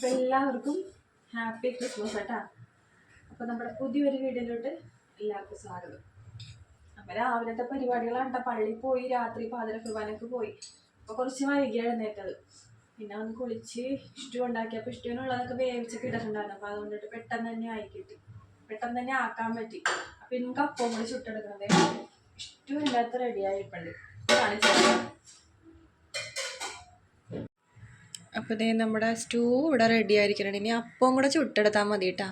അപ്പോൾ എല്ലാവർക്കും happy Christmas കേട്ടാ. അപ്പോൾ നമ്മുടെ പുതിയൊരു വീഡിയോയിലോട്ട് എല്ലാവർക്കും സ്വാഗതം. അപ്പോൾ രാവിലത്തെ പരിപാടികളാണ് കേട്ടോ. പള്ളിയിൽ പോയി രാത്രി പാതിര കുർബാനക്ക് പോയി. അപ്പോൾ കുറച്ച് വൈകി എഴുന്നേറ്റത്. പിന്നെ ഒന്ന് കുളിച്ച് ഇഷ്ടം ഉണ്ടാക്കിയപ്പോൾ ഇഷ്ടത്തിനുള്ളതൊക്കെ വേവിച്ചൊക്കെ ഇട്ടിട്ടുണ്ടായിരുന്നു. അപ്പോൾ അതുകൊണ്ടിട്ട് പെട്ടെന്ന് തന്നെ ആയി കിട്ടി. പെട്ടെന്ന് തന്നെ ആക്കാൻ പറ്റി. അപ്പോൾ ഇന്ന് കപ്പവും കൂടി ചുട്ടെടുക്കുന്നത് ഇഷ്ടമില്ലാത്ത റെഡിയായി ആയിട്ടുണ്ട് കാണിച്ചു തരാം. അപ്പോൾ ഇതേ നമ്മുടെ സ്റ്റൂ ഇവിടെ റെഡി ആയിരിക്കണം ഇനി അപ്പവും കൂടെ ചുട്ടെടുത്താൽ മതി കേട്ടാ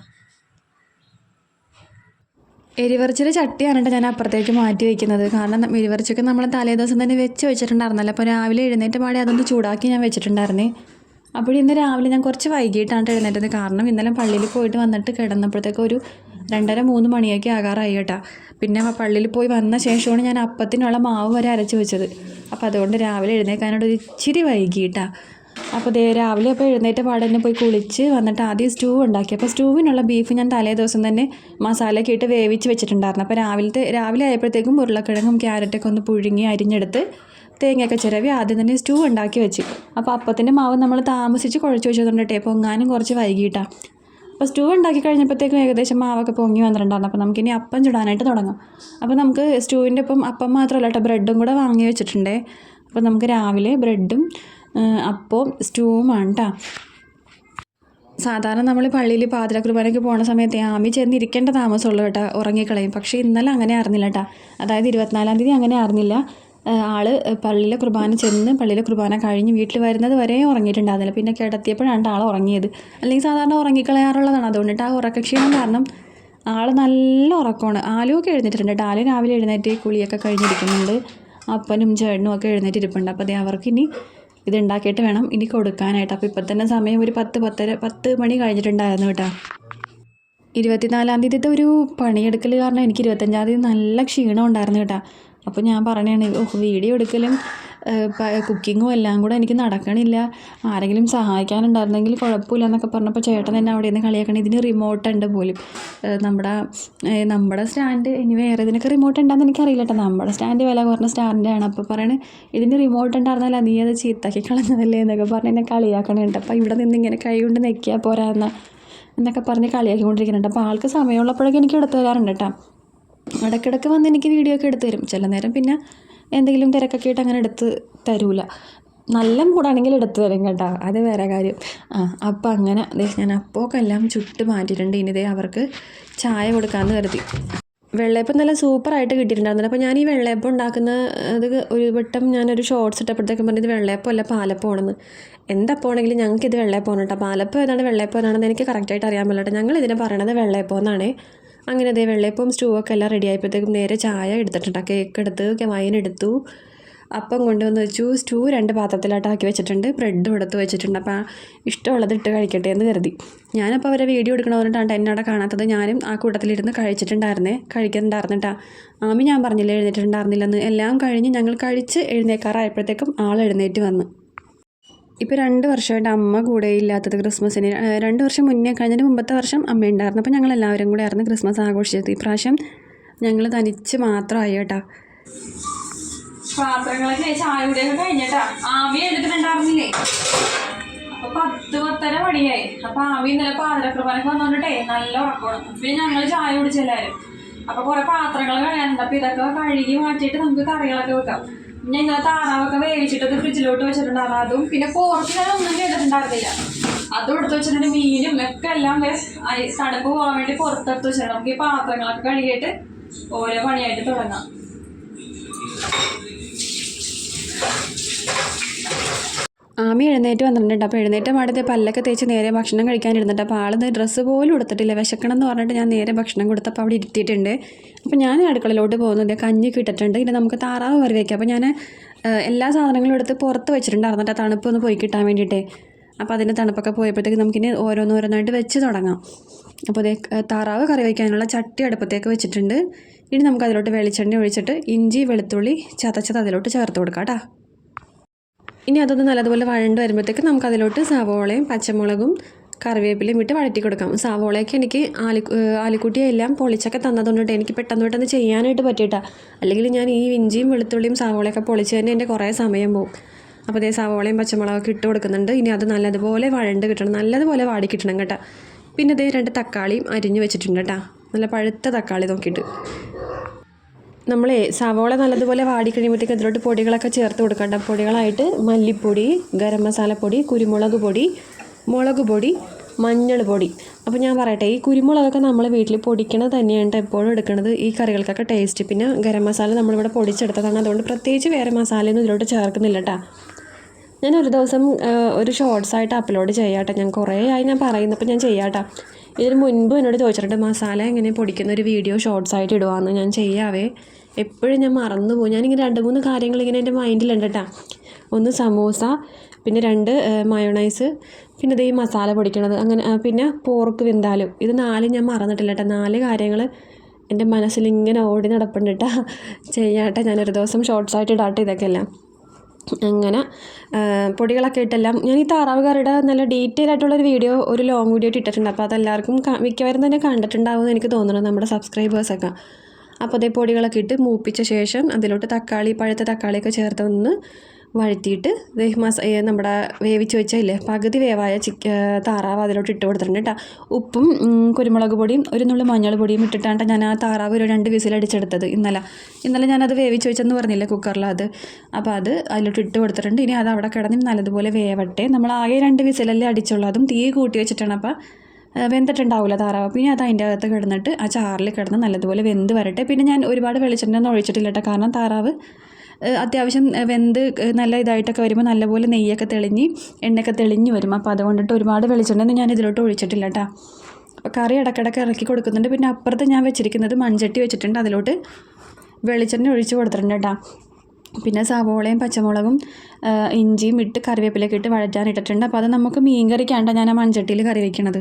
എരിവറിച്ചിന്റെ ചട്ടിയാണ് കേട്ടോ ഞാൻ അപ്പുറത്തേക്ക് മാറ്റി വയ്ക്കുന്നത് കാരണം എരിവറിച്ചൊക്കെ നമ്മൾ തലേ ദിവസം തന്നെ വെച്ച് വെച്ചിട്ടുണ്ടായിരുന്നല്ലോ. അപ്പോൾ രാവിലെ എഴുന്നേറ്റ് പാടി അതൊന്ന് ചൂടാക്കി ഞാൻ വെച്ചിട്ടുണ്ടായിരുന്നേ. അപ്പോൾ ഇന്ന് രാവിലെ ഞാൻ കുറച്ച് വൈകിട്ടാണ് എഴുന്നേറ്റത്. കാരണം ഇന്നലെ പള്ളിയിൽ പോയിട്ട് വന്നിട്ട് കിടന്നപ്പോഴത്തേക്ക് ഒരു രണ്ടര മൂന്ന് മണിയൊക്കെ ആകാറായി കേട്ടോ. പിന്നെ പള്ളിയിൽ പോയി വന്ന ശേഷമാണ് ഞാൻ അപ്പത്തിനുള്ള മാവ് വരെ അരച്ച് വെച്ചത്. അപ്പോൾ അതുകൊണ്ട് രാവിലെ എഴുന്നേക്കാനോട് ഒരു ഇച്ചിരി വൈകിട്ടാ അപ്പോൾ ദേ രാവിലെ അപ്പോൾ എഴുന്നേറ്റ പാടന്നെ പോയി കുളിച്ച് വന്നിട്ട് ആദ്യം സ്റ്റൂ ഉണ്ടാക്കി. അപ്പോൾ സ്റ്റൂവിനുള്ള ബീഫ് ഞാൻ തലേ ദിവസം തന്നെ മസാലയൊക്കെ ഇട്ട് വേവിച്ച് വെച്ചിട്ടുണ്ടായിരുന്നു. അപ്പോൾ രാവിലത്തെ രാവിലെ ആയപ്പോഴത്തേക്കും ഉരുളക്കിഴങ്ങും ക്യാരറ്റൊക്കെ ഒന്ന് പുഴുങ്ങി അരിഞ്ഞെടുത്ത് തേങ്ങയൊക്കെ ചിരവി ആദ്യം തന്നെ സ്റ്റൂ ഉണ്ടാക്കി വെച്ച്. അപ്പോൾ അപ്പത്തിന്റെ മാവ് നമ്മൾ താമസിച്ച് കുഴച്ച് വെച്ചതുകൊണ്ടിട്ടേ പൊങ്ങാനും കുറച്ച് വൈകിട്ടാണ് അപ്പോൾ സ്റ്റൂ ഉണ്ടാക്കി കഴിഞ്ഞപ്പോഴത്തേക്കും ഏകദേശം മാവൊക്കെ പൊങ്ങി വന്നിട്ടുണ്ടായിരുന്നു. അപ്പോൾ നമുക്കിനി അപ്പം ചുടാനായിട്ട് തുടങ്ങാം. അപ്പോൾ നമുക്ക് സ്റ്റൂവിന്റെ ഒപ്പം അപ്പം മാത്രമല്ല കേട്ടോ ബ്രെഡും കൂടെ വാങ്ങി വെച്ചിട്ടുണ്ടേ. അപ്പോൾ നമുക്ക് രാവിലെ ബ്രെഡും അപ്പവും സ്റ്റൂമാണ് സാധാരണ നമ്മൾ പള്ളിയിൽ പാതിര കുർബാനയ്ക്ക് പോണ സമയത്ത് ആമി ചെന്നിരിക്കേണ്ട താമസമുള്ളൂ കേട്ടോ ഉറങ്ങിക്കളയും. പക്ഷേ ഇന്നലെ അങ്ങനെ അറിഞ്ഞില്ല കേട്ടോ അതായത് ഇരുപത്തിനാലാം തീയതി അങ്ങനെ അറിഞ്ഞില്ല. ആൾ പള്ളിയിലെ കുർബാന ചെന്ന് പള്ളിയിലെ കുർബാന കഴിഞ്ഞ് വീട്ടിൽ വരുന്നത് വരെ ഉറങ്ങിയിട്ടുണ്ടായിരുന്നില്ല. പിന്നെ കിടത്തിയപ്പോഴാണ് ആൾ ഉറങ്ങിയത്. അല്ലെങ്കിൽ സാധാരണ ഉറങ്ങിക്കളയാറുള്ളതാണ്. അതുകൊണ്ടിട്ട് ആ ഉറക്കക്ഷീണം കാരണം ആൾ നല്ല ഉറക്കമാണ്. ആലുവൊക്കെ എഴുന്നേറ്റിട്ടുണ്ട് കേട്ടോ ആലു രാവിലെ എഴുന്നേറ്റ് കുളിയൊക്കെ കഴിഞ്ഞിരിക്കുന്നുണ്ട്. അപ്പനും ചേട്ടനും ഒക്കെ എഴുന്നേറ്റ് ഇരിപ്പുണ്ട് അപ്പോൾ അതേ അവർക്ക് ഇനി ഇത് ഉണ്ടാക്കിയിട്ട് വേണം ഇനി കൊടുക്കാനായിട്ട്. അപ്പോൾ ഇപ്പം തന്നെ സമയം ഒരു പത്ത് പത്തര പത്ത് മണി കഴിഞ്ഞിട്ടുണ്ടായിരുന്നു കേട്ടോ. ഇരുപത്തിനാലാം തീയതിത്തെ ഒരു പണിയെടുക്കൽ കാരണം എനിക്ക് ഇരുപത്തഞ്ചാം തീയതി നല്ല ക്ഷീണം ഉണ്ടായിരുന്നു കേട്ടോ. അപ്പോൾ ഞാൻ പറഞ്ഞാണ് വീഡിയോ എടുക്കലും കുക്കിങ്ങും എല്ലാം കൂടെ എനിക്ക് നടക്കണില്ല. ആരെങ്കിലും സഹായിക്കാനുണ്ടായിരുന്നെങ്കിൽ കുഴപ്പമില്ല എന്നൊക്കെ പറഞ്ഞപ്പോൾ ചേട്ടൻ എന്നെ അവിടെ നിന്ന് കളിയാക്കണം. ഇതിന് റിമോട്ട് ഉണ്ട് പോലും. നമ്മുടെ നമ്മുടെ സ്റ്റാൻഡ് ഇനി വേറെ ഇതിനൊക്കെ റിമോട്ട് ഉണ്ടാകുന്ന എനിക്കറിയില്ല കേട്ടോ നമ്മുടെ സ്റ്റാൻഡ് വില കുറഞ്ഞ സ്റ്റാൻഡാണ് അപ്പോൾ പറയണ ഇതിന് റിമോട്ട് ഉണ്ടായിരുന്നല്ല നീ അത് ചീത്താക്കി കളഞ്ഞതല്ലേ? എന്നൊക്കെ പറഞ്ഞ് എന്നെ കളിയാക്കണുണ്ട്. അപ്പോൾ ഇവിടെ നിന്ന് ഇങ്ങനെ കൈ കൊണ്ട് നെക്കിയാൽ പോരാ എന്ന എന്നൊക്കെ പറഞ്ഞ് കളിയാക്കിക്കൊണ്ടിരിക്കുന്നുണ്ട്. അപ്പോൾ ആൾക്ക് സമയമുള്ളപ്പോഴൊക്കെ എനിക്ക് എടുത്തു തരാറുണ്ട് കേട്ടോ ഇടയ്ക്കിടയ്ക്ക് വന്ന് എനിക്ക് വീഡിയോ ഒക്കെ എടുത്തു തരും. ചില നേരം പിന്നെ എന്തെങ്കിലും തിരക്കൊക്കെ ആയിട്ട് അങ്ങനെ എടുത്ത് തരൂല. നല്ല മൂടാണെങ്കിൽ എടുത്തു തരും കേട്ടോ. അത് വേറെ കാര്യം. ആ അപ്പം അങ്ങനെ ഞാൻ അപ്പോക്കെല്ലാം ചുട്ട് മാറ്റിയിട്ടുണ്ട്. ഇനി ദേ അവർക്ക് ചായ കൊടുക്കാമെന്ന് കരുതി. വെള്ളയപ്പം നല്ല സൂപ്പറായിട്ട് കിട്ടിയിട്ടുണ്ടായിരുന്നു. അപ്പോൾ ഞാൻ ഈ വെള്ളയപ്പം ഉണ്ടാക്കുന്ന അത് ഒരു വട്ടം ഞാനൊരു ഷോർട്സ് ഇട്ടപ്പോഴത്തേക്കും പറഞ്ഞത് വെള്ളയപ്പം അല്ല പാലപ്പമാണെന്ന് എന്തപ്പോണെങ്കിലും ഞങ്ങൾക്ക് ഇത് വെള്ളയപ്പം കേട്ടോ. പാലപ്പം ഏതാണ് വെള്ളയപ്പം ഏതാണെന്ന് എനിക്ക് കറക്റ്റായിട്ട് അറിയാൻ പറ്റില്ല ഞങ്ങൾ ഇതിനെ പറയണത് വെള്ളയപ്പം എന്നാണ്. അങ്ങനെ അതേ വെള്ളയപ്പം സ്റ്റൂ ഒക്കെ എല്ലാം റെഡി ആയപ്പോഴത്തേക്കും നേരെ ചായ എടുത്തിട്ടുണ്ട്. കേക്ക് എടുത്ത് വൈൻ എടുത്തു. അപ്പം കൊണ്ടുവന്ന് വെച്ചു. സ്റ്റൂ രണ്ട് പാത്രത്തിലായിട്ട് ആക്കി വെച്ചിട്ടുണ്ട്. ബ്രെഡും എടുത്ത് വെച്ചിട്ടുണ്ട്. അപ്പോൾ ഇഷ്ടമുള്ളത് ഇട്ട് കഴിക്കട്ടെ എന്ന് കരുതി. ഞാനപ്പോൾ അവരെ വീഡിയോ എടുക്കണമെന്നിട്ടാണ് എന്നെ അവിടെ കാണാത്തത്. ഞാനും ആ കൂട്ടത്തിലിരുന്ന് കഴിച്ചിട്ടുണ്ടായിരുന്നേ. കഴിക്കുന്നുണ്ടായിരുന്നിട്ടാ. ആമി ഞാൻ പറഞ്ഞില്ല എഴുന്നേറ്റിട്ടുണ്ടായിരുന്നില്ലെന്ന്. എല്ലാം കഴിഞ്ഞ് ഞങ്ങൾ കഴിച്ച് എഴുന്നേക്കാറായപ്പോഴത്തേക്കും ആൾ എഴുന്നേറ്റ് വന്ന്. ഇപ്പോൾ രണ്ട് വർഷമായിട്ട് അമ്മ കൂടെ ഇല്ലാത്തത് ക്രിസ്മസിന്. രണ്ട് വർഷം മുന്നേ കഴിഞ്ഞതിന് മുമ്പത്തെ വർഷം അമ്മ ഉണ്ടായിരുന്നു. അപ്പോൾ ഞങ്ങൾ എല്ലാവരും കൂടെ ആയിരുന്നു ക്രിസ്മസ് ആഘോഷിച്ചത്. ഇപ്രാവശ്യം ഞങ്ങൾ തനിച്ച് മാത്രമായി കേട്ടോ. പാത്രങ്ങളൊക്കെ ചായ കൂടിയൊക്കെ കഴിഞ്ഞിട്ടാ. ആവി എടുത്തിട്ടുണ്ടായിരുന്നില്ലേ അപ്പൊ പത്ത് പത്തര മണിയായി. അപ്പൊ ആവി ഇന്നലെ പാതിരക്കുർബാനക്ക് വന്നോണ്ടേ നല്ല ഉറക്കണം പിന്നെ ഞങ്ങൾ ചായ കുടിച്ചെല്ലാരും അപ്പൊ കുറെ പാത്രങ്ങൾ കഴിയാനുണ്ട് അപ്പൊ ഇതൊക്കെ കഴുകി മാറ്റിയിട്ട് നമുക്ക് കറികളൊക്കെ വെക്കാം. പിന്നെ ഇന്നലെ താറാവൊക്കെ വേവിച്ചിട്ടത് ഫ്രിഡ്ജിലോട്ട് വെച്ചിട്ടുണ്ടായിരുന്നു അതും പിന്നെ പോർക്ക് ഞാൻ ഒന്നും ചെയ്തിട്ടുണ്ടായിരുന്നില്ല. അതും എടുത്ത് വെച്ചിട്ടുണ്ട് മീനും ഒക്കെ എല്ലാം തണുപ്പ് പോകാൻ വേണ്ടി പുറത്തെടുത്ത് വെച്ചിട്ടുണ്ട്. നമുക്ക് ഈ പാത്രങ്ങളൊക്കെ കഴുകിയിട്ട് ഓരോ പണിയായിട്ട് തുടങ്ങാം. ആമി എഴുന്നേറ്റ് വന്നിട്ടുണ്ട്. അപ്പോൾ എഴുന്നേറ്റ് പാടത്തെ പല്ലൊക്കെ തേച്ച് നേരെ ഭക്ഷണം കഴിക്കാനിരുന്നിട്ട് അപ്പോൾ ആളത് ഡ്രസ്സ് പോലും എടുത്തിട്ടില്ല വിശക്കണം എന്ന് പറഞ്ഞിട്ട് ഞാൻ നേരെ ഭക്ഷണം കൊടുത്തപ്പോൾ അവിടെ ഇരുത്തിയിട്ടുണ്ട്. അപ്പോൾ ഞാൻ അടുക്കളയിലോട്ട് പോകുന്നുണ്ട് കഞ്ഞി കിട്ടിയിട്ടുണ്ട്. ഇനി നമുക്ക് താറാവ് വരെ വയ്ക്കാം അപ്പോൾ ഞാൻ എല്ലാ സാധനങ്ങളും എടുത്ത് പുറത്ത് വെച്ചിട്ടുണ്ടായിരുന്നു കേട്ടോ തണുപ്പ് ഒന്ന് പോയി കിട്ടാൻ വേണ്ടിയിട്ടേ. അപ്പോൾ അതിന്റെ തണുപ്പൊക്കെ പോയപ്പോഴത്തേക്ക് നമുക്കിനി ഓരോന്നോരോന്നായിട്ട് വെച്ച് തുടങ്ങാം. അപ്പോൾ അതേ താറാവ് കറി വയ്ക്കാനുള്ള ചട്ടി അടുപ്പത്തേക്ക് വെച്ചിട്ടുണ്ട്. ഇനി നമുക്ക് അതിലോട്ട് വെളിച്ചെണ്ണ ഒഴിച്ചിട്ട് ഇഞ്ചി വെളുത്തുള്ളി ചതച്ചത് അതിലോട്ട് ചേർത്ത് കൊടുക്കാം കേട്ടോ. ഇനി അതൊന്ന് നല്ലതുപോലെ വഴണ്ട് വരുമ്പോഴത്തേക്ക് നമുക്ക് അതിലോട്ട് സവോളയും പച്ചമുളകും കറിവേപ്പിലയും ഇട്ട് വഴറ്റി കൊടുക്കാം. സവോളയൊക്കെ എനിക്ക് ആലി ആലിക്കുട്ടിയെ എല്ലാം പൊളിച്ചൊക്കെ തന്നതുകൊണ്ടിട്ട് എനിക്ക് പെട്ടെന്ന് പെട്ടെന്ന് ചെയ്യാനായിട്ട് പറ്റിയിട്ടാ. അല്ലെങ്കിൽ ഞാൻ ഈ ഇഞ്ചിയും വെളുത്തുള്ളിയും സവോളയൊക്കെ പൊളിച്ച് തന്നെ എന്റെ കുറേ സമയം പോകും അപ്പോൾ അതേ സവോളയും പച്ചമുളകൊക്കെ ഇട്ട് കൊടുക്കുന്നുണ്ട്. ഇനി അത് നല്ലതുപോലെ വഴണ്ട് കിട്ടണം. നല്ലതുപോലെ വാടി കിട്ടണം കേട്ടോ. പിന്നെ അതേ രണ്ട് തക്കാളിയും അരിഞ്ഞ് വെച്ചിട്ടുണ്ട് കേട്ടോ. നല്ല പഴുത്ത തക്കാളി നോക്കിയിട്ട്. നമ്മളെ സവോള നല്ലതുപോലെ വാടി കഴിയുമ്പോഴത്തേക്ക് അതിലോട്ട് പൊടികളൊക്കെ ചേർത്ത് കൊടുക്കണ്ട. പൊടികളായിട്ട് മല്ലിപ്പൊടി ഗരം മസാലപ്പൊടി കുരുമുളക് പൊടി മുളക് പൊടി മഞ്ഞൾ പൊടി. അപ്പോൾ ഞാൻ പറയട്ടെ ഈ കുരുമുളകൊക്കെ നമ്മൾ വീട്ടിൽ പൊടിക്കണത് തന്നെയാണ് എപ്പോഴും എടുക്കുന്നത് ഈ കറികൾക്കൊക്കെ ടേസ്റ്റ് പിന്നെ ഗരം മസാല നമ്മളിവിടെ പൊടിച്ചെടുത്തതാണ്. അതുകൊണ്ട് പ്രത്യേകിച്ച് വേറെ മസാലയൊന്നും ഇതിലോട്ട് ചേർക്കുന്നില്ല കേട്ടോ ഞാൻ ഒരു ദിവസം ഒരു ഷോർട്സ് ആയിട്ട് അപ്ലോഡ് ചെയ്യാട്ടെ. ഞാൻ കുറേ ആയി ഞാൻ പറയുന്നപ്പോൾ ഞാൻ ചെയ്യാട്ടെ. ഇതിന് മുൻപ് എന്നോട് ചോദിച്ചിട്ടുണ്ട് മസാല എങ്ങനെ പൊടിക്കുന്ന ഒരു വീഡിയോ ഷോർട്സ് ആയിട്ട് ഇടുവാന്ന്? ഞാൻ ചെയ്യാവേ. എപ്പോഴും ഞാൻ മറന്നു പോകും. ഞാനിങ്ങനെ രണ്ട് മൂന്ന് കാര്യങ്ങൾ ഇങ്ങനെ എന്റെ മൈൻഡിലുണ്ട് കേട്ടോ ഒന്ന് സമോസ പിന്നെ രണ്ട് മയോണൈസ് പിന്നെ ഇത് ഈ മസാല പൊടിക്കണത്. അങ്ങനെ പിന്നെ പോർക്ക് വെന്താലും. ഇത് നാല് ഞാൻ മറന്നിട്ടില്ല കേട്ടോ നാല് കാര്യങ്ങൾ എന്റെ മനസ്സിൽ ഇങ്ങനെ ഓടി നടപ്പുണ്ട് കേട്ടോ ചെയ്യാട്ടെ. ഞാനൊരു ദിവസം ഷോർട്സ് ആയിട്ട് ഇടാട്ടെ ഇതൊക്കെയല്ല അങ്ങനെ പൊടികളൊക്കെ ഇട്ടെല്ലാം. ഞാൻ ഈ താറാവ് കറിയുടെ നല്ല ഡീറ്റെയിൽ ആയിട്ടുള്ളൊരു വീഡിയോ ഒരു ലോങ് വീഡിയോ ഇട്ടിട്ടുണ്ട്. അപ്പോൾ അതെല്ലാവർക്കും മിക്കവാറും തന്നെ കണ്ടിട്ടുണ്ടാവുമെന്ന് എനിക്ക് തോന്നുന്നു നമ്മുടെ സബ്സ്ക്രൈബേഴ്സൊക്കെ അപ്പോൾ അതേ പൊടികളൊക്കെ ഇട്ട് മൂപ്പിച്ച ശേഷം അതിലോട്ട് തക്കാളി പഴുത്ത തക്കാളിയൊക്കെ ചേർത്ത് ഒന്ന് വഴറ്റിയിട്ട് മസ നമ്മുടെ വേവിച്ച് വെച്ചില്ലേ പകുതി വേവായ ചിക്ക താറാവ് അതിലോട്ട് ഇട്ട് കൊടുത്തിട്ടുണ്ട് കേട്ടോ ഉപ്പും കുരുമുളക് പൊടിയും ഒരു നുള്ളി മഞ്ഞൾ പൊടിയും ഇട്ടിട്ടാണ് ഞാൻ ആ താറാവ് ഒരു രണ്ട് വിസിൽ വിസിലടിച്ചെടുത്തത് ഇന്നലെ. ഇന്നലെ ഞാനത് വേവിച്ച് വെച്ചെന്ന് പറഞ്ഞില്ലേ കുക്കറിൽ അത്. അപ്പോൾ അത് അതിലോട്ട് ഇട്ട് കൊടുത്തിട്ടുണ്ട്. ഇനി അത് അവിടെ കിടന്ന് നല്ലതുപോലെ വേവട്ടെ. നമ്മൾ ആകെ രണ്ട് വിസിലല്ലേ അടിച്ചുള്ളൂ. അതും തീ കൂട്ടി വെച്ചിട്ടാണ് അപ്പോൾ വെന്തിട്ടുണ്ടാവില്ല താറാവ്. പിന്നെ അത് അതിന്റെ അകത്ത് കിടന്നിട്ട് ആ ചാറിൽ കിടന്ന് നല്ലതുപോലെ വെന്ത് വരട്ടെ. പിന്നെ ഞാൻ ഒരുപാട് വെളിച്ചെണ്ണ ഒന്നും ഒഴിച്ചിട്ടില്ല കേട്ടോ കാരണം താറാവ് അത്യാവശ്യം വെന്ത് നല്ല ഇതായിട്ടൊക്കെ വരുമ്പോൾ നല്ലപോലെ നെയ്യൊക്കെ തെളിഞ്ഞ് എണ്ണയൊക്കെ തെളിഞ്ഞ് വരും. അപ്പോൾ അതുകൊണ്ടിട്ട് ഒരുപാട് വെളിച്ചെണ്ണ ഞാൻ ഇതിലോട്ട് ഒഴിച്ചിട്ടില്ല കേട്ടോ അപ്പോൾ കറി ഇടയ്ക്കിടയ്ക്ക് ഇറക്കി കൊടുക്കുന്നുണ്ട്. പിന്നെ അപ്പുറത്ത് ഞാൻ വെച്ചിരിക്കുന്നത് മൺചട്ടി വെച്ചിട്ടുണ്ട്. അതിലോട്ട് വെളിച്ചെണ്ണ ഒഴിച്ച് കൊടുത്തിട്ടുണ്ട് കേട്ടോ പിന്നെ സവോളയും പച്ചമുളകും ഇഞ്ചിയും ഇട്ട് കറിവേപ്പിലൊക്കെ ഇട്ട് വഴറ്റാൻ ഇട്ടിട്ടുണ്ട്. അപ്പോൾ അത് നമുക്ക് മീൻ കറിക്കാണ്ട ഞാൻ ആ മൺചട്ടിയിൽ കറി വെക്കണത്.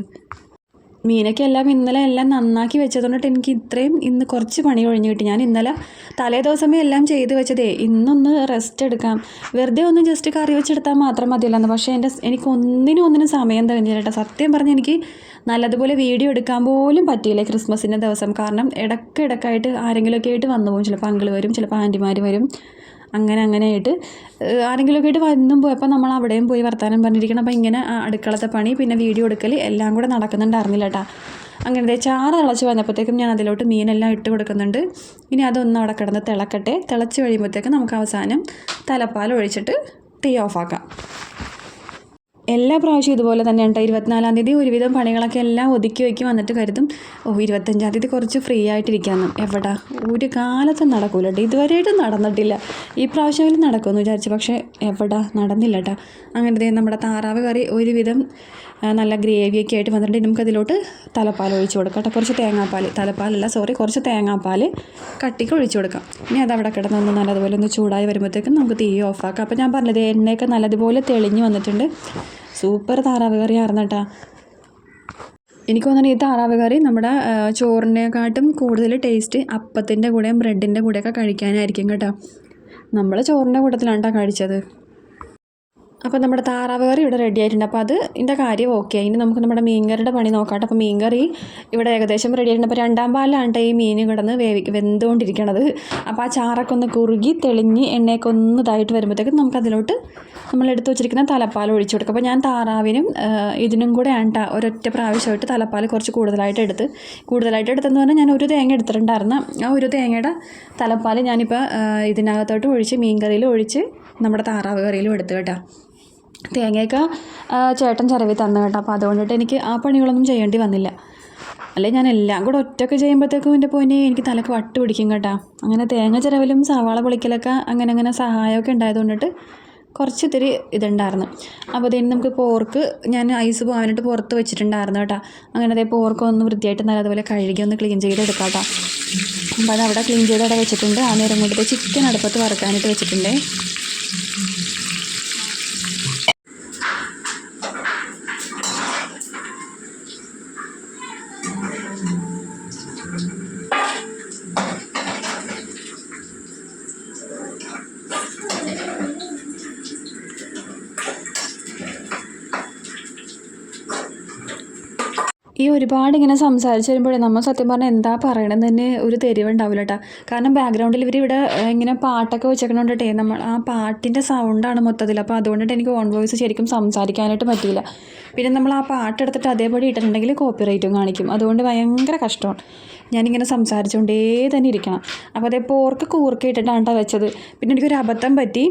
മീനൊക്കെ എല്ലാം ഇന്നലെ എല്ലാം നന്നാക്കി വെച്ചതുകൊണ്ടിട്ട് എനിക്ക് ഇത്രയും ഇന്ന് കുറച്ച് പണി ഒഴിഞ്ഞു കിട്ടി. ഞാൻ ഇന്നലെ തലേ ദിവസമേ എല്ലാം ചെയ്ത് വെച്ചതേ. ഇന്നൊന്ന് റെസ്റ്റ് എടുക്കാം. വെറുതെ ഒന്ന് ജസ്റ്റ് കറി വെച്ചെടുത്താൽ മാത്രം മതിയല്ലെന്ന്. പക്ഷേ എന്റെ എനിക്ക് ഒന്നിനും ഒന്നിനും സമയം തികഞ്ഞില്ല സത്യം പറഞ്ഞ് എനിക്ക് നല്ലതുപോലെ വീഡിയോ എടുക്കാൻ പോലും പറ്റിയില്ല ക്രിസ്മസിന്റെ ദിവസം. കാരണം ഇടയ്ക്ക് ഇടയ്ക്കായിട്ട് ആരെങ്കിലുമൊക്കെ ആയിട്ട് വന്നു പോകും. ചിലപ്പോൾ അങ്കിൾ വരും ചിലപ്പോൾ ആന്റിമാർ വരും. അങ്ങനെ അങ്ങനെ ആയിട്ട് ഏഹ് ആരെങ്കിലുമൊക്കെ ആയിട്ട് വന്നും പോയപ്പോൾ നമ്മൾ അവിടെയും പോയി വർത്തമാനം പറഞ്ഞിരിക്കണം. അപ്പോൾ ഇങ്ങനെ അടുക്കളത്തെ പണി പിന്നെ വീഡിയോ എടുക്കൽ എല്ലാം കൂടെ നടക്കുന്നുണ്ടായിരുന്നില്ല കേട്ടോ. അങ്ങനെ ചാറ് തിളച്ച് വന്നപ്പോഴത്തേക്കും ഞാൻ അതിലോട്ട് മീനെല്ലാം ഇട്ട് കൊടുക്കുന്നുണ്ട്. ഇനി അതൊന്ന് അവിടെ കിടന്ന് തിളക്കട്ടെ. തിളച്ച് കഴിയുമ്പോഴത്തേക്കും നമുക്ക് അവസാനം തലപ്പാൽ ഒഴിച്ചിട്ട് തീ ഓഫാക്കാം എല്ലാ പ്രാവശ്യവും ഇതുപോലെ തന്നെയാണ് കേട്ടോ ഇരുപത്തിനാലാം തീയതി ഒരുവിധം പണികളൊക്കെ എല്ലാം ഒതുക്കി വയ്ക്കി വന്നിട്ട് കരുതും ഓ ഇരുപത്തഞ്ചാം തീയതി കുറച്ച് ഫ്രീ ആയിട്ടിരിക്കാമെന്ന് എവിടെ? ഒരു കാലത്തും നടക്കൂല കേട്ടോ ഇതുവരെയായിട്ടും നടന്നിട്ടില്ല. ഈ പ്രാവശ്യമെങ്കിലും നടക്കുമെന്ന് വിചാരിച്ചു. പക്ഷേ എവിടെ? നടന്നില്ല കേട്ടോ അങ്ങനത്തെ നമ്മുടെ താറാവ് കറി ഒരുവിധം നല്ല ഗ്രേവിയൊക്കെ ആയിട്ട് വന്നിട്ട് നമുക്കതിലോട്ട് തലപ്പാൽ ഒഴിച്ചു കൊടുക്കാം കേട്ടോ കുറച്ച് തേങ്ങാപ്പാൽ തലപ്പാലല്ല സോറി കുറച്ച് തേങ്ങാപ്പാൽ കട്ടിക്ക് ഒഴിച്ചു കൊടുക്കാം. ഇനി അത് അവിടെ കിടന്നൊന്ന് നല്ലതുപോലെ ഒന്ന് ചൂടായി വരുമ്പോഴത്തേക്കും നമുക്ക് തീ ഓഫാക്കാം അപ്പോൾ ഞാൻ പറഞ്ഞത് എണ്ണയൊക്കെ നല്ലതുപോലെ തെളിഞ്ഞ് വന്നിട്ടുണ്ട്. സൂപ്പർ താറാവ് കറി ആയിരുന്നു കേട്ടോ എനിക്ക് തോന്നുന്നു ഈ താറാവ് കറി നമ്മുടെ ചോറിനെക്കാട്ടും കൂടുതൽ ടേസ്റ്റ് അപ്പത്തിന്റെ കൂടെയും ബ്രെഡിന്റെ കൂടെയൊക്കെ കഴിക്കാനായിരിക്കും കേട്ടോ. നമ്മൾ ചോറിന്റെ കൂട്ടത്തിലാണ് കേട്ടോ കഴിച്ചത്. അപ്പോൾ നമ്മുടെ താറാവ് കറി ഇവിടെ റെഡി ആയിട്ടുണ്ട്. അപ്പോൾ അത് ഇതിന്റെ കാര്യം ഓക്കെ ഇനി നമുക്ക് നമ്മുടെ മീൻകറിയുടെ പണി നോക്കാട്ടെ. അപ്പോൾ മീൻകറി ഇവിടെ ഏകദേശം റെഡി ആയിട്ടുണ്ട്. അപ്പോൾ രണ്ടാം പാലാണ് ഈ മീൻ കിടന്ന് വേവി വെന്തുകൊണ്ടിരിക്കണത്. അപ്പോൾ ആ ചാറൊക്കെ ഒന്ന് കുറുകി തെളിഞ്ഞ് എണ്ണയൊക്കെ ഒന്ന് ഇതായിട്ട് വരുമ്പോഴത്തേക്കും നമുക്ക് അതിലോട്ട് നമ്മൾ എടുത്തു വെച്ചിരിക്കുന്ന തലപ്പാൽ ഒഴിച്ചു കൊടുക്കും. അപ്പോൾ ഞാൻ താറാവിനും ഇതിനും കൂടെ ആണ്ട ഒരൊറ്റ പ്രാവശ്യമായിട്ട് തലപ്പാൽ കുറച്ച് കൂടുതലായിട്ട് എടുത്ത്. കൂടുതലായിട്ട് എടുത്തെന്ന് പറഞ്ഞാൽ ഞാൻ ഒരു തേങ്ങ എടുത്തിട്ടുണ്ടായിരുന്നു ആ ഒരു തേങ്ങയുടെ തലപ്പാൽ ഞാനിപ്പോൾ ഇതിനകത്തോട്ട് ഒഴിച്ച് മീൻ കറിയിൽ ഒഴിച്ച് നമ്മുടെ താറാവ് കറിയിലും എടുത്ത് കേട്ടോ. തേങ്ങയൊക്കെ ചേട്ടൻ ചിരവി തന്നു കേട്ടോ. അപ്പോൾ അതുകൊണ്ടിട്ട് എനിക്ക് ആ പണികളൊന്നും ചെയ്യേണ്ടി വന്നില്ല. അല്ലെ ഞാൻ എല്ലാം കൂടെ ഒറ്റയ്ക്ക് ചെയ്യുമ്പോഴത്തേക്കും എന്റെ പൊന്നെ എനിക്ക് തലക്ക് വട്ട് പിടിക്കും കേട്ടോ. അങ്ങനെ തേങ്ങ ചിരവിലും സവാള പൊളിക്കലൊക്കെ അങ്ങനെ അങ്ങനെ സഹായമൊക്കെ ഉണ്ടായതുകൊണ്ടിട്ട് കുറച്ച് ഇത്തിരി ഇതുണ്ടായിരുന്നു. അപ്പോൾ അതിന് നമുക്ക് പോർക്ക് ഞാൻ ഐസ് പോകാനായിട്ട് പുറത്ത് വെച്ചിട്ടുണ്ടായിരുന്നു കേട്ടോ. അങ്ങനെ അതേ പോർക്ക് ഒന്ന് വൃത്തിയായിട്ട് നല്ല അതുപോലെ കഴുകി ഒന്ന് ക്ലീൻ ചെയ്തെടുക്കാം കേട്ടോ. അപ്പോൾ അത് അവിടെ ക്ലീൻ ചെയ്ത് അവിടെ വെച്ചിട്ടുണ്ട്. ആ നേരം കൊണ്ടിട്ട് ചിക്കൻ അടുപ്പത്ത് വറുക്കാനായിട്ട് വെച്ചിട്ടുണ്ടേ. ഈ ഒരുപാട് ഇങ്ങനെ സംസാരിച്ച് വരുമ്പോഴേ നമ്മൾ സത്യം പറഞ്ഞാൽ എന്താ പറയണമെന്ന് തന്നെ ഒരു തെരുവുണ്ടാവില്ല കേട്ടോ കാരണം ബാക്ക്ഗ്രൗണ്ടിൽ ഇവർ ഇവിടെ ഇങ്ങനെ പാട്ടൊക്കെ വെച്ചേക്കണോണ്ടേ നമ്മൾ ആ പാട്ടിന്റെ സൗണ്ടാണ് മൊത്തത്തിൽ അപ്പോൾ അതുകൊണ്ടിട്ട് എനിക്ക് ഓൺ വോയിസ് ശരിക്കും സംസാരിക്കാനായിട്ട് പറ്റില്ല പിന്നെ നമ്മൾ ആ പാട്ട് എടുത്തിട്ട് അതേപടി ഇട്ടിട്ടുണ്ടെങ്കിൽ കോപ്പിറൈറ്റും കാണിക്കും. അതുകൊണ്ട് ഭയങ്കര കഷ്ടമാണ്. ഞാനിങ്ങനെ സംസാരിച്ചുകൊണ്ടേ തന്നെ ഇരിക്കണം. അപ്പോൾ അതേ പോർക്ക് കൂർക്ക ഇട്ടിട്ടാണ് ട്ടോ വെച്ചത്. പിന്നെ എനിക്കൊരു അബദ്ധം പറ്റി.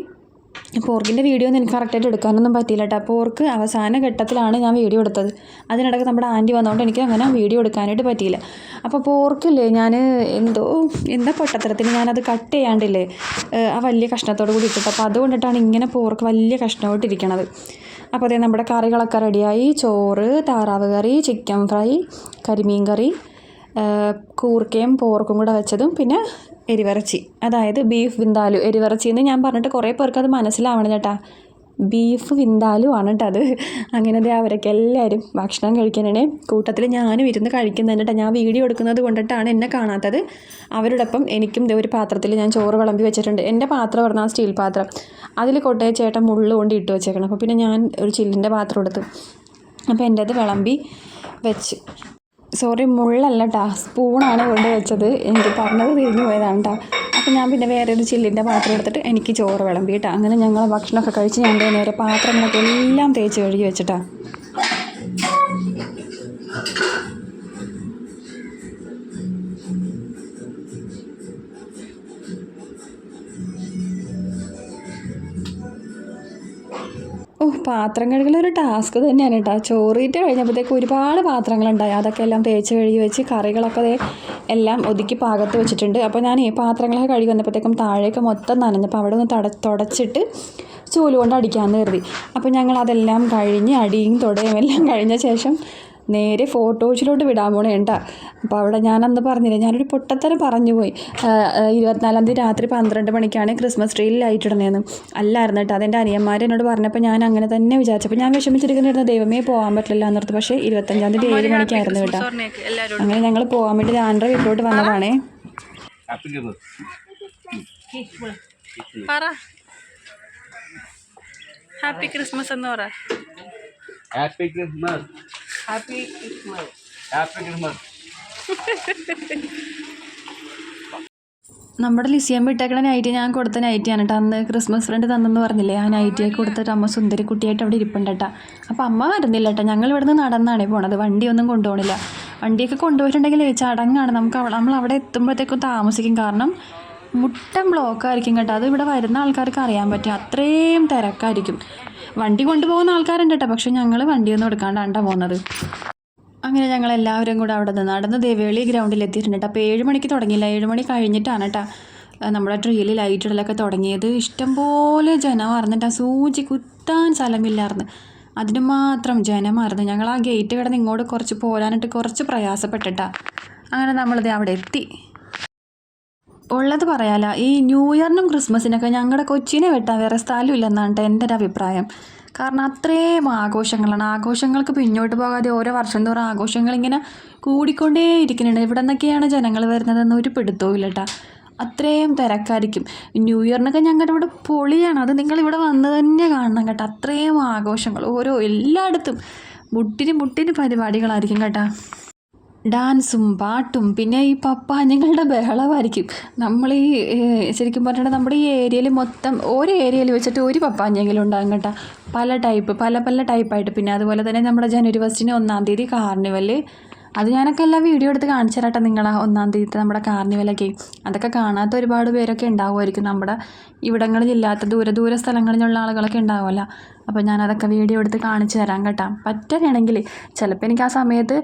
പോർക്കിന്റെ വീഡിയോ ഒന്നും എനിക്ക് കറക്റ്റായിട്ട് എടുക്കാനൊന്നും പറ്റിയില്ല കേട്ടോ. പോർക്ക് അവസാന ഘട്ടത്തിലാണ് ഞാൻ വീഡിയോ എടുത്തത്. അതിനിടയ്ക്ക് നമ്മുടെ ആന്റി വന്നതുകൊണ്ട് എനിക്ക് അങ്ങനെ വീഡിയോ എടുക്കാനായിട്ട് പറ്റിയില്ല. അപ്പോൾ പോർക്കില്ലേ ഞാൻ എന്തോ എന്താ പൊട്ടത്തരത്തിന് ഞാനത് കട്ട് ചെയ്യാണ്ടില്ലേ ആ വലിയ കഷ്ണത്തോട് കൂടി ഇട്ടിട്ട്. അപ്പോൾ അതുകൊണ്ടിട്ടാണ് ഇങ്ങനെ പോർക്ക് വലിയ കഷ്ണമായിട്ടിരിക്കണത്. അപ്പോൾ അതേ നമ്മുടെ കറികളൊക്കെ റെഡിയായി. ചോറ് താറാവ് കറി ചിക്കൻ ഫ്രൈ കരിമീൻ കറി കൂർക്കയും പോർക്കും കൂടെ വെച്ചതും. പിന്നെ എരിവിറച്ചി. അതായത് ബീഫ് വിന്താലു എരിവിറച്ചി എന്ന് ഞാൻ പറഞ്ഞിട്ട് കുറേ പേർക്ക് അത് മനസ്സിലാവണം ചേട്ടാ ബീഫ് വിന്താലു ആണ് കേട്ടോ അത്. അങ്ങനെ ദേ അവരൊക്കെ എല്ലാവരും ഭക്ഷണം കഴിക്കാനാണ് കൂട്ടത്തിൽ ഞാനും ഇരുന്ന് കഴിക്കുന്നത് കേട്ടോ. ഞാൻ വീഡിയോ എടുക്കുന്നത് കൊണ്ടിട്ടാണ് എന്നെ കാണാത്തത്. അവരോടൊപ്പം എനിക്കും ദേ ഒരു പാത്രത്തിൽ ഞാൻ ചോറ് വിളമ്പി വെച്ചിട്ടുണ്ട്. എന്റെ പാത്രം പറഞ്ഞാൽ സ്റ്റീൽ പാത്രം. അതിൽ കൊട്ടയ ചേട്ടൻ മുള്ളു കൊണ്ട് ഇട്ട് വെച്ചേക്കണം. അപ്പോൾ പിന്നെ ഞാൻ ഒരു ചില്ലിന്റെ പാത്രം എടുത്തു. അപ്പോൾ എന്റെ അത് വിളമ്പി വെച്ച്. സോറി മുള്ളല്ല കേട്ടോ സ്പൂണാണ് കൊണ്ട് വെച്ചത്. എനിക്ക് പറഞ്ഞത് തിരിഞ്ഞു പോയതാണ് കേട്ടോ അപ്പം ഞാൻ പിന്നെ വേറെ ഒരു ചില്ലിന്റെ പാത്രം എടുത്തിട്ട് എനിക്ക് ചോറ് വിളമ്പി കേട്ടോ അങ്ങനെ ഞങ്ങൾ ഭക്ഷണമൊക്കെ കഴിച്ച് ഞാൻ നേരെ പാത്രങ്ങളൊക്കെ എല്ലാം തേച്ച് കഴുകി വെച്ചിട്ടാ പാത്രം കഴുകലൊരു ടാസ്ക് തന്നെയാണ് കേട്ടോ ചോറിയിട്ട് കഴിഞ്ഞപ്പോഴത്തേക്ക് ഒരുപാട് പാത്രങ്ങളുണ്ടായി. അതൊക്കെ എല്ലാം തേച്ച് കഴുകി വെച്ച് കറികളൊക്കെ എല്ലാം ഒതുക്കി പാകത്ത് വെച്ചിട്ടുണ്ട്. അപ്പോൾ ഞാൻ ഈ പാത്രങ്ങളൊക്കെ കഴുകി വന്നപ്പോഴത്തേക്കും താഴേക്ക് മൊത്തം നനഞ്ഞപ്പോൾ അവിടെ ഒന്ന് തട തുടച്ചിട്ട് ചൂൽ കൊണ്ട് അടിക്കാമെന്ന് കരുതി. അപ്പോൾ ഞങ്ങൾ അതെല്ലാം കഴിഞ്ഞ് അടിയും തുടയും എല്ലാം കഴിഞ്ഞ ശേഷം നേരെ ഫോട്ടോസിലോട്ട് വിടാൻ പോണേ കേട്ടാ അപ്പോൾ അവിടെ ഞാനന്ന് പറഞ്ഞില്ല ഞാനൊരു പൊട്ടത്തരം പറഞ്ഞു പോയി. ഇരുപത്തിനാലാം തീയതി രാത്രി പന്ത്രണ്ട് മണിക്കാണ് ക്രിസ്മസ് ട്രീയിൽ ലൈറ്റ് ഇടണേന്ന് അല്ലായിരുന്നു കേട്ടോ അതെന്റെ അനിയന്മാർ എന്നോട് പറഞ്ഞപ്പോൾ ഞാൻ അങ്ങനെ തന്നെ വിചാരിച്ചപ്പോൾ ഞാൻ വിഷമിച്ചിരിക്കുന്നുണ്ടായിരുന്നു. ദൈവമേ പോകാൻ പറ്റില്ല എന്നോർത്ത് പക്ഷേ ഇരുപത്തഞ്ചാം തീയതി ഏഴ് മണിക്കായിരുന്നു കേട്ടോ. അങ്ങനെ ഞങ്ങൾ പോകാൻ വേണ്ടി ആൻഡ്ര വീട്ടിലോട്ട് വന്നതാണേ. ഹാപ്പി ക്രിസ്മസ് പറ. ഹാപ്പി ക്രിസ്മസ് എന്ന് പറ. Happy Christmas happy Christmas happy Christmas നമ്മുടെ ലിസിയം വിട്ടേക്കണ നൈറ്റി ഞാൻ കൊടുത്ത നൈറ്റിയാണ് കേട്ടോ അന്ന് ക്രിസ്മസ് ഫ്രണ്ട് തന്നെന്ന് പറഞ്ഞില്ലേ? ആ നൈറ്റിയൊക്കെ കൊടുത്തിട്ട് അമ്മ സുന്ദരി കുട്ടിയായിട്ട് അവിടെ ഇരിപ്പുണ്ട് കേട്ടോ അപ്പോൾ അമ്മ വരുന്നില്ല കേട്ടോ ഞങ്ങൾ ഇവിടുന്ന് നടന്നാണ് പോണത്. വണ്ടിയൊന്നും കൊണ്ടുപോകണില്ല വണ്ടിയൊക്കെ കൊണ്ടുപോയിട്ടുണ്ടെങ്കിൽ ചടങ്ങാണ് നമുക്ക് അവിടെ നമ്മൾ അവിടെ എത്തുമ്പോഴത്തേക്കും താമസിക്കും. കാരണം മുട്ടം ബ്ലോക്കായിരിക്കും കേട്ടോ. അത് ഇവിടെ വരുന്ന ആൾക്കാർക്ക് അറിയാൻ പറ്റും. അത്രയും തിരക്കായിരിക്കും. വണ്ടി കൊണ്ടുപോകുന്ന ആൾക്കാരുണ്ട് കേട്ടോ. പക്ഷെ ഞങ്ങൾ വണ്ടിയൊന്നും എടുക്കാണ്ടാണ്ടാ പോകുന്നത് അങ്ങനെ ഞങ്ങൾ എല്ലാവരും കൂടെ അവിടെ നിന്ന് നടന്ന് ദേവേളി ഗ്രൗണ്ടിൽ എത്തിയിട്ടുണ്ട് കേട്ടോ. അപ്പോൾ ഏഴ് മണിക്ക് തുടങ്ങിയില്ല. ഏഴ് മണി കഴിഞ്ഞിട്ടാണ് കേട്ടോ. നമ്മുടെ ട്രീയിൽ ലൈറ്റ് ഇടലൊക്കെ തുടങ്ങിയത്. ഇഷ്ടംപോലെ ജനമായിരുന്നു സൂചി കുത്താൻ സ്ഥലമില്ലായിരുന്നു അതിന് മാത്രം ജനമായിരുന്നു ഞങ്ങൾ ആ ഗേറ്റ് കിടന്ന് ഇങ്ങോട്ട് കുറച്ച് പോരാനായിട്ട് കുറച്ച് പ്രയാസപ്പെട്ടിട്ടാണ് അങ്ങനെ നമ്മളത് അവിടെ എത്തി. ഉള്ളത് പറയാല. ഈ ന്യൂ ഇയറിനും ക്രിസ്മസിനൊക്കെ ഞങ്ങളുടെ കൊച്ചിനെ വെട്ടാൻ വേറെ സ്ഥലമില്ലെന്നാണ് എന്റെ ഒരു അഭിപ്രായം. കാരണം അത്രയും ആഘോഷങ്ങളാണ്. ആഘോഷങ്ങൾക്ക് പിന്നോട്ട് പോകാതെ ഓരോ വർഷം തോറും ആഘോഷങ്ങൾ ഇങ്ങനെ കൂടിക്കൊണ്ടേ ഇരിക്കുന്നുണ്ട്. ഇവിടെ നിന്നൊക്കെയാണ് ജനങ്ങൾ വരുന്നതെന്ന് ഒരു പിടുത്തവും ഇല്ലട്ടാ അത്രയും തിരക്കായിരിക്കും. ന്യൂ ഇയറിനൊക്കെ ഞങ്ങളുടെ ഇവിടെ പൊളിയാണ്. അത് നിങ്ങൾ ഇവിടെ വന്ന് തന്നെ കാണണം കേട്ടോ. അത്രയും ആഘോഷങ്ങൾ. ഓരോ എല്ലായിടത്തും. മുട്ടിന് മുട്ടിന് പരിപാടികളായിരിക്കും കേട്ടോ. ഡാൻസും പാട്ടും പിന്നെ ഈ പപ്പാഞ്ഞങ്ങളുടെ ബഹളമായിരിക്കും. നമ്മൾ ഈ ശരിക്കും പറഞ്ഞാൽ നമ്മുടെ ഈ ഏരിയയിൽ മൊത്തം ഒരു ഏരിയയിൽ വെച്ചിട്ട് ഒരു പപ്പാഞ്ഞെങ്കിലും ഉണ്ടാകും കേട്ടോ. പല ടൈപ്പ് പല പല ടൈപ്പായിട്ട് പിന്നെ അതുപോലെ തന്നെ നമ്മുടെ ജനുവരി ഫസ്റ്റിന് ഒന്നാം തീയതി കാർണിവൽ അത് ഞാനൊക്കെ എല്ലാം വീഡിയോ എടുത്ത് കാണിച്ചു തരാട്ടെ നിങ്ങളെ ഒന്നാം തീയതി നമ്മുടെ കാർണിവലൊക്കെ. അതൊക്കെ കാണാത്ത ഒരുപാട് പേരൊക്കെ ഉണ്ടാവുമായിരിക്കും നമ്മുടെ ഇവിടങ്ങളിലില്ലാത്ത ദൂര ദൂര സ്ഥലങ്ങളിലുള്ള ആളുകളൊക്കെ ഉണ്ടാവുമല്ലോ. അപ്പോൾ ഞാനതൊക്കെ വീഡിയോ എടുത്ത് കാണിച്ചു തരാം കേട്ടോ. പറ്റുകയാണെങ്കിൽ ചിലപ്പോൾ എനിക്ക് ആ സമയത്ത്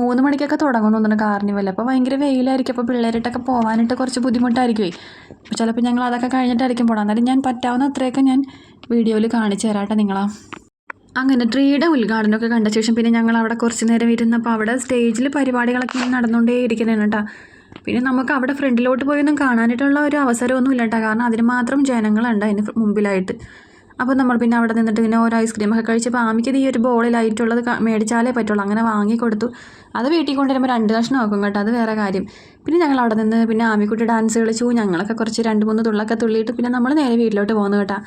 മൂന്ന് മണിക്കൊക്കെ തുടങ്ങും കാർണിവൽ അപ്പോൾ ഭയങ്കര വെയിലായിരിക്കും. അപ്പോൾ പിള്ളേരിട്ടൊക്കെ പോകാനായിട്ട് കുറച്ച് ബുദ്ധിമുട്ടായിരിക്കുമേ ചിലപ്പോൾ ഞങ്ങൾ അതൊക്കെ കഴിഞ്ഞിട്ടായിരിക്കും പോകണം എന്നാലും ഞാൻ പറ്റാവുന്ന അത്രയൊക്കെ ഞാൻ വീഡിയോയിൽ കാണിച്ചു തരാം കേട്ടോ നിങ്ങളാ. അങ്ങനെ ട്രീയുടെ ഉദ്ഘാടനമൊക്കെ കണ്ട ശേഷം പിന്നെ ഞങ്ങൾ അവിടെ കുറച്ച് നേരം ഇരുന്നപ്പോൾ അവിടെ സ്റ്റേജിൽ പരിപാടികളൊക്കെ നടന്നുകൊണ്ടേ ഇരിക്കുന്നതാണ് കേട്ടോ. പിന്നെ നമുക്ക് അവിടെ ഫ്രണ്ടിലോട്ട് പോയൊന്നും കാണാനായിട്ടുള്ള ഒരു അവസരമൊന്നും ഇല്ല കേട്ടോ കാരണം അതിന് മാത്രം ജനങ്ങളുണ്ട് അതിന് മുമ്പിലായിട്ട്. അപ്പോൾ നമ്മൾ പിന്നെ അവിടെ നിന്നിട്ട് പിന്നെ ഓരോ ഐസ്ക്രീമൊക്കെ കഴിച്ചപ്പോൾ ആമിക്കത് ഈ ഒരു ബോളിലായിട്ടുള്ളത് മേടിച്ചാലേ പറ്റുള്ളൂ. അങ്ങനെ വാങ്ങിക്കൊടുത്തു. അത് വീട്ടിൽ കൊണ്ടുവരുമ്പോൾ രണ്ട് കഷ്ണം ആക്കും കേട്ടോ. അത് വേറെ കാര്യം. പിന്നെ ഞങ്ങൾ അവിടെ നിന്ന് പിന്നെ ആമിക്കുട്ടി ഡാൻസ് കളിച്ചു. ഞങ്ങളൊക്കെ കുറച്ച് രണ്ട് മൂന്ന് തുള്ളൊക്കെ തുള്ളിയിട്ട് പിന്നെ നമ്മൾ നേരെ വീട്ടിലോട്ട് പോകുന്നു കേട്ടോ.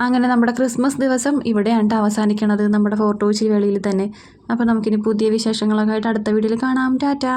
അങ്ങനെ നമ്മുടെ ക്രിസ്മസ് ദിവസം ഇവിടെയാണ് അവസാനിക്കണത് നമ്മുടെ ഫോർട്ട് കൊച്ചി തന്നെ. അപ്പോൾ നമുക്കിനി പുതിയ വിശേഷങ്ങളൊക്കെ ആയിട്ട് അടുത്ത വീഡിയോയിൽ കാണാം. ടാറ്റാ!